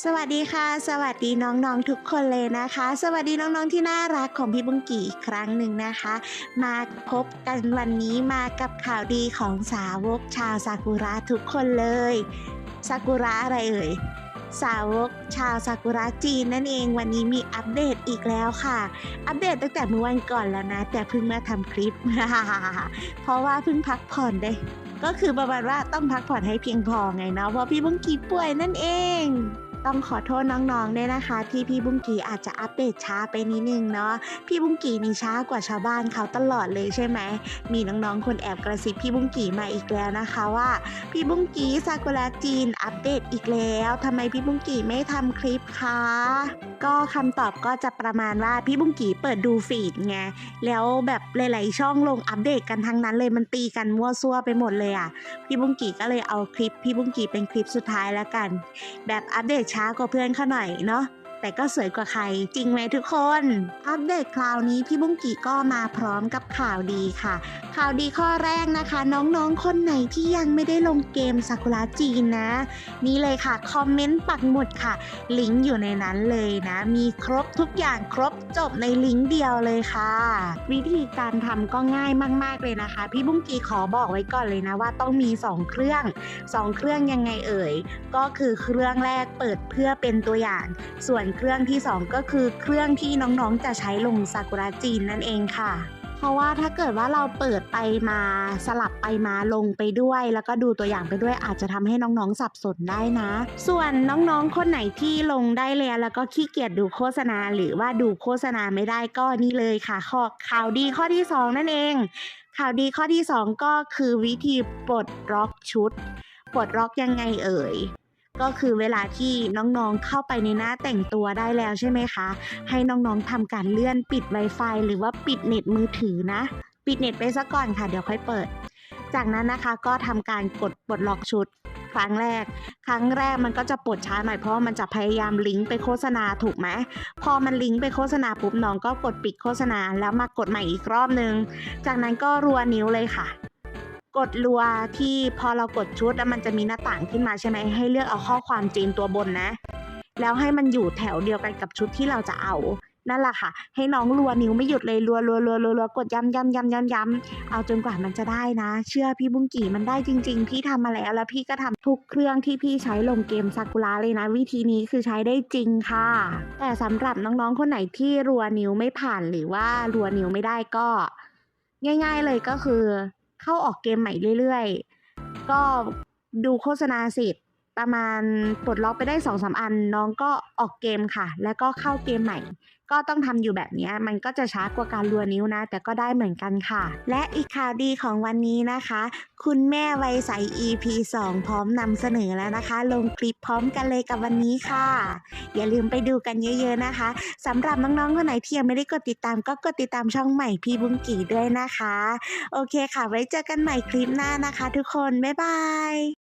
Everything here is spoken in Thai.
สวัสดีค่ะ สวัสดีน้องๆทุกคนเลยนะคะ สวัสดีน้องๆที่น่ารักของพี่บุ้งกี่อีกครั้งหนึ่งนะคะ มาพบกันวันนี้มากับข่าวดีของสาวกชาวซากุระทุกคนเลยซากุระอะไรเอ่ยสาวกชาวซากุระจีนนั่นเองวันนี้มีอัปเดตอีกแล้วค่ะ อัปเดตตั้งแต่เมื่อวันก่อนแล้วนะ แต่เพิ่งมาทำคลิป เพราะว่าเพิ่งพักผ่อนได้ ก็คือประมาณว่าต้องพักผ่อนให้เพียงพอไงเนาะเพราะพี่บุ้งกีป่วยนั่นเอง ต้องขอโทษน้องๆด้วยนะคะ ที่พี่บุ้งกีอาจจะอัปเดตช้าไปนิดนึงเนาะพี่บุ้งกีนี่ช้ากว่าชาวบ้านเขาตลอดเลยใช่ไหมมีน้องๆคนแอบกระซิบพี่บุ้งกีมาอีกแล้วนะคะว่า พี่บุ้งกีซากุระจีนอัปเดตอีกแล้วทำไมพี่บุ้งกีไม่ทำคลิปคะก็คำตอบก็จะประมาณว่าพี่บุ้งกีเปิดดูฟีดไงแล้วแบบหลายๆช่องลงอัปเดตกันทั้งนั้นเลยมันตีกันมั่วซั่วไปหมดเลยอะพี่บุ้งกีก็เลยเอาคลิปพี่บุ้งกีเป็นคลิปสุดท้ายแล้วกัน แบบอัปเดตช้ากว่าเพื่อนเขาหน่อยเนาะ แต่ก็สวยกว่าใคร จริงไหมทุกคน อัปเดตคราวนี้พี่บุ้งกีก็มาพร้อมกับข่าวดีค่ะ ข่าวดีข้อแรกนะคะ น้องๆ คนไหนที่ยังไม่ได้ลงเกมซากุระจีนนะ นี่เลยค่ะ คอมเมนต์ปักหมุดค่ะ ลิงก์อยู่ในนั้นเลยนะ มีครบทุกอย่างครบจบในลิงก์เดียวเลยค่ะ วิธีการทำก็ง่ายมาก ๆเลยนะคะ พี่บุ้งกีขอบอกไว้ก่อนเลยนะว่าต้องมี 2 เครื่อง 2 เครื่องยังไงเอ่ย ก็คือเครื่องแรกเปิดเพื่อเป็นตัวอย่าง ส่วนเครื่องที่ 2 ก็คือเครื่องที่น้องๆจะใช้ลงซากุระจีนนั่นเองค่ะ เพราะว่าถ้าเกิดว่าเราเปิดไปมาสลับไปมาลงไปด้วย แล้วก็ดูตัวอย่างไปด้วยอาจจะทำให้น้องๆสับสนได้นะ ส่วนน้องๆคนไหนที่ลงได้แล้วแล้วก็ขี้เกียจดูโฆษณา หรือว่าดูโฆษณาไม่ได้ก็นี่เลยค่ะข้อข่าวดีข้อที่ 2 นั่นเอง ข่าวดีข้อที่ 2 ก็คือวิธีปลดล็อกชุดปลดล็อกยังไงเอ่ย ก็คือเวลาที่น้องๆเข้าไปในหน้าแต่งตัวได้แล้วใช่ไหมคะ ให้น้องๆทำการเลื่อนปิด Wi-Fi หรือว่าปิดเน็ตมือถือนะ ปิดเน็ตไปซะก่อนค่ะ เดี๋ยวค่อยเปิด จากนั้นนะคะก็ทำการกดปลดล็อกชุดครั้งแรก ครั้งแรกมันก็จะปลดช้าหน่อยเพราะมันจะพยายามลิงก์ไปโฆษณาถูกไหม พอมันลิงก์ไปโฆษณาปุ๊บน้องก็กดปิดโฆษณาแล้วมากดใหม่อีกรอบนึง จากนั้นก็รัวนิ้วเลยค่ะ กดรัวที่พอเรากดชุดแล้วมันจะมีหน้าต่างขึ้นมาใช่ไหมให้เลือกเอาข้อความจีนตัวบนนะ แล้วให้มันอยู่แถวเดียวกันกับชุดที่เราจะเอานั่นแหละค่ะ ให้น้องรัวนิ้วไม่หยุดเลยรัวรัวรัวรัวรัวกดย้ำย้ำย้ำย้ำย้ำเอาจนกว่ามันจะได้นะ เชื่อพี่บุ้งกี่มันได้จริง ๆ พี่ทำมาแล้วแล้วพี่ก็ทำทุกเครื่องที่พี่ใช้ลงเกมซากุระเลยนะ วิธีนี้คือใช้ได้จริงค่ะ แต่สำหรับน้องๆคนไหนที่รัวนิ้วไม่ผ่านหรือว่ารัวนิ้วไม่ได้ก็ ง่าย ๆเลยก็คือ เข้าออกเกมใหม่เรื่อยๆ ก็ดูโฆษณาเสร็จ ประมาณปลดล็อกไปได้สองสามอัน น้องก็ออกเกมค่ะ แล้วก็เข้าเกมใหม่ ก็ต้องทำอยู่แบบนี้มันก็จะช้ากว่าการรัวนิ้วนะ แต่ก็ได้เหมือนกันค่ะ และอีกข่าวดีของวันนี้นะคะ คุณแม่วัยใส EP 2 พร้อมนำเสนอแล้วนะคะ ลงคลิปพร้อมกันเลยกับวันนี้ค่ะ อย่าลืมไปดูกันเยอะๆนะคะสำหรับน้องๆคนไหนที่ยังไม่ได้กดติดตาม ก็กดติดตามช่องใหม่พี่บุ้งกี่ด้วยนะคะ โอเคค่ะ ไว้เจอกันใหม่คลิปหน้านะคะ ทุกคนบ๊ายบาย